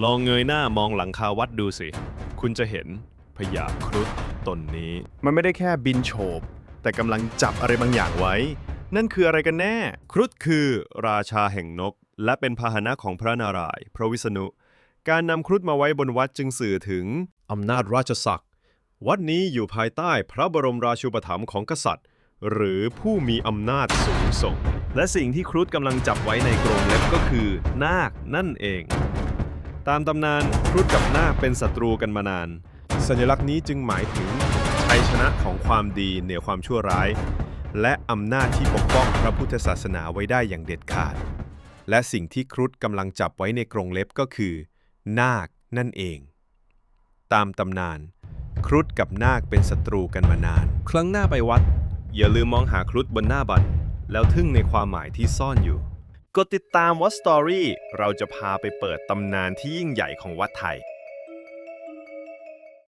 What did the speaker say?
ลองเงยหน้ามองหลังคาวัดดูสิ คุณจะเห็นพญาครุฑตนนี้ มันไม่ได้แค่บินโฉบ แต่กำลังจับอะไรบางอย่างไว้ นั่นคืออะไรกันแน่ ครุฑคือราชาแห่งนก และเป็นพาหนะของพระนารายณ์พระวิษณุ การนำครุฑมาไว้บนวัดจึงสื่อถึงอำนาจราชศักดิ์วัดนี้อยู่ภายใต้พระบรมราชูปถัมภ์ของกษัตริย์ หรือผู้มีอำนาจสูงส่ง และสิ่งที่ครุฑกำลังจับไว้ในกรงเล็บก็คือนาคนั่นเอง ตามตำนานครุฑกับนาคเป็นศัตรูกันมานาน สัญลักษณ์นี้จึงหมายถึงชัยชนะของความดีเหนือความชั่วร้าย และอำนาจที่ปกป้องพระพุทธศาสนาไว้ได้อย่างเด็ดขาด และสิ่งที่ครุฑกำลังจับไว้ในกรงเล็บก็คือ นาคนั่นเอง ตามตำนาน ครุฑกับนาคเป็นศัตรูกันมานาน ครั้งหน้าไปวัด อย่าลืมมองหาครุฑบนหน้าบัตรแล้วทึ่งในความหมายที่ซ่อนอยู่ กดติดตามวัดสตอรี่เราจะพาไปเปิดตำนานที่ยิ่งใหญ่ของวัดไทย